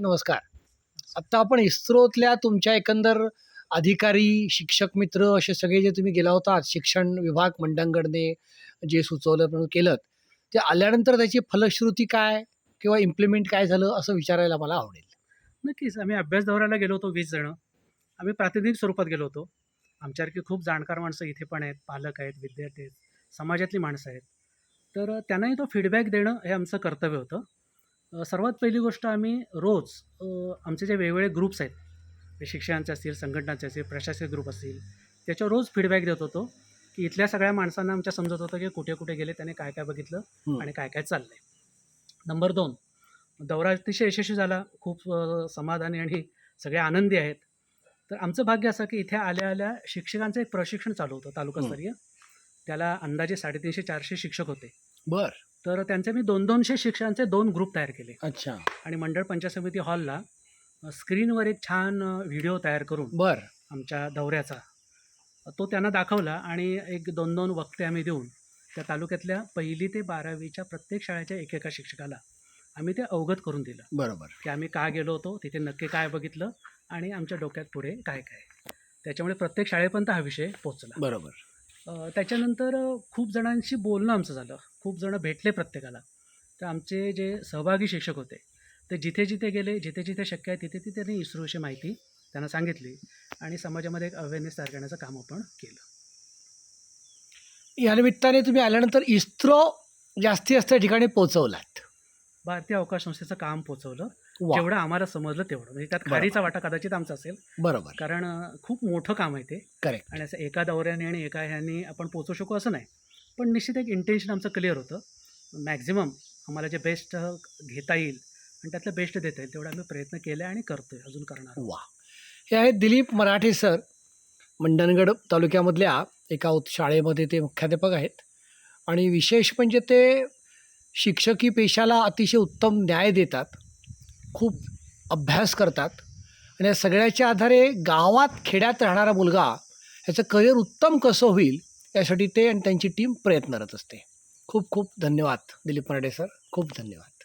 नमस्कार. आत्ता आपण इस्रोतल्या तुमच्या एकंदर अधिकारी शिक्षक मित्र असे सगळे जे तुम्ही गेला होता शिक्षण विभाग मंडणगडने जे सुचवलं म्हणून केलं ते आल्यानंतर त्याची फलश्रुती काय किंवा इम्प्लिमेंट काय झालं असं विचारायला मला आवडेल. नक्कीच. आम्ही अभ्यास दौऱ्याला गेलो होतो वीस जणं. आम्ही प्रातिनिधिक स्वरूपात गेलो होतो. आमच्यासारखी खूप जाणकार माणसं इथे पण आहेत पालक आहेत विद्यार्थी आहेत समाजातली माणसं आहेत. तर त्यांनाही तो फीडबॅक देणं हे आमचं कर्तव्य होतं. सर्वात पहिली गोष्ट आम्ही रोज अ, आमचे जे वेगवेगळे ग्रुप्स आहेत शिक्षकांचे असतील संघटनांचे असतील प्रशासकीय ग्रुप असतील त्याच्यावर रोज फीडबॅक देत होतो की इथल्या सगळ्या माणसांना आमच्या समजत होतं की कुठे कुठे गेले त्याने काय काय बघितलं. आणि काय काय चाललं आहे नंबर दोन दौरा अतिशय यशस्वी झाला. खूप समाधानी आणि सगळे आनंदी आहेत. तर आमचं भाग्य असं की इथे आल्या आल्या शिक्षकांचं एक प्रशिक्षण चालू होतं तालुकास्तरीय. त्याला अंदाजे साडेतीनशे चारशे शिक्षक होते. बर. तर त्यांचे मी दोन दोनशे शिक्षकांचे दोन ग्रुप तयार केले. अच्छा. आणि मंडळ पंचायत समिती हॉलला स्क्रीनवर एक छान व्हिडिओ तयार करून बर. आमच्या दौऱ्याचा तो त्यांना दाखवला आणि एक दोन दोन वक्ते आम्ही देऊन त्या तालुक्यातल्या पहिली ते बारावीच्या प्रत्येक शाळेच्या एकेका शिक्षकाला आम्ही ते अवगत करून दिलं. बरोबर. की आम्ही का गेलो होतो तिथे नक्की काय बघितलं आणि आमच्या डोक्यात पुढे काय काय त्याच्यामुळे प्रत्येक शाळेपर्यंत हा विषय पोचला बरोबर. त्याच्यानंतर खूप जणांशी बोलणं आमचं झालं. खूप जणं भेटले प्रत्येकाला. तर आमचे जे सहभागी शिक्षक होते ते जिथे जिथे गेले जिथे जिथे शक्य आहे तिथे तिथे त्यांनी इस्रोची माहिती त्यांना सांगितली आणि समाजामध्ये एक अवेअरनेस तयार करण्याचं काम आपण केलं. या निमित्ताने तुम्ही आल्यानंतर इस्रो जास्तीत जास्त ठिकाणी पोहोचवलात. भारतीय अवकाश संस्थेचं काम पोचवलं वा जेवढं आम्हाला समजलं तेवढं. म्हणजे त्यात खारीचा वाटा कदाचित आमचा असेल. बरोबर. कारण अ, खूप मोठं काम आहे ते. करेक्ट आणि असं एका दौऱ्याने आणि एका ह्याने आपण पोचू शकू असं नाही. पण निश्चित एक इंटेन्शन आमचं क्लिअर होतं. मॅक्झिमम आम्हाला जे बेस्ट घेता येईल आणि त्यातलं बेस्ट देता येईल तेवढा आम्ही प्रयत्न केले आणि करतोय. अजून करणार आहोत. वा हे आहेत दिलीप मराठे सर. मंडणगड तालुक्यामधल्या एका उत शाळेमध्ये ते मुख्याध्यापक आहेत. आणि विशेष म्हणजे ते शिक्षकी पेशाला अतिशय उत्तम न्याय देतात. खूप अभ्यास करतात. आणि या सगळ्याच्या आधारे गावात खेड्यात राहणारा मुलगा ह्याचं करिअर उत्तम कसं होईल यासाठी ते आणि त्यांची टीम प्रयत्नरत असते. खूप खूप धन्यवाद दिलीप मराठे सर. खूप धन्यवाद.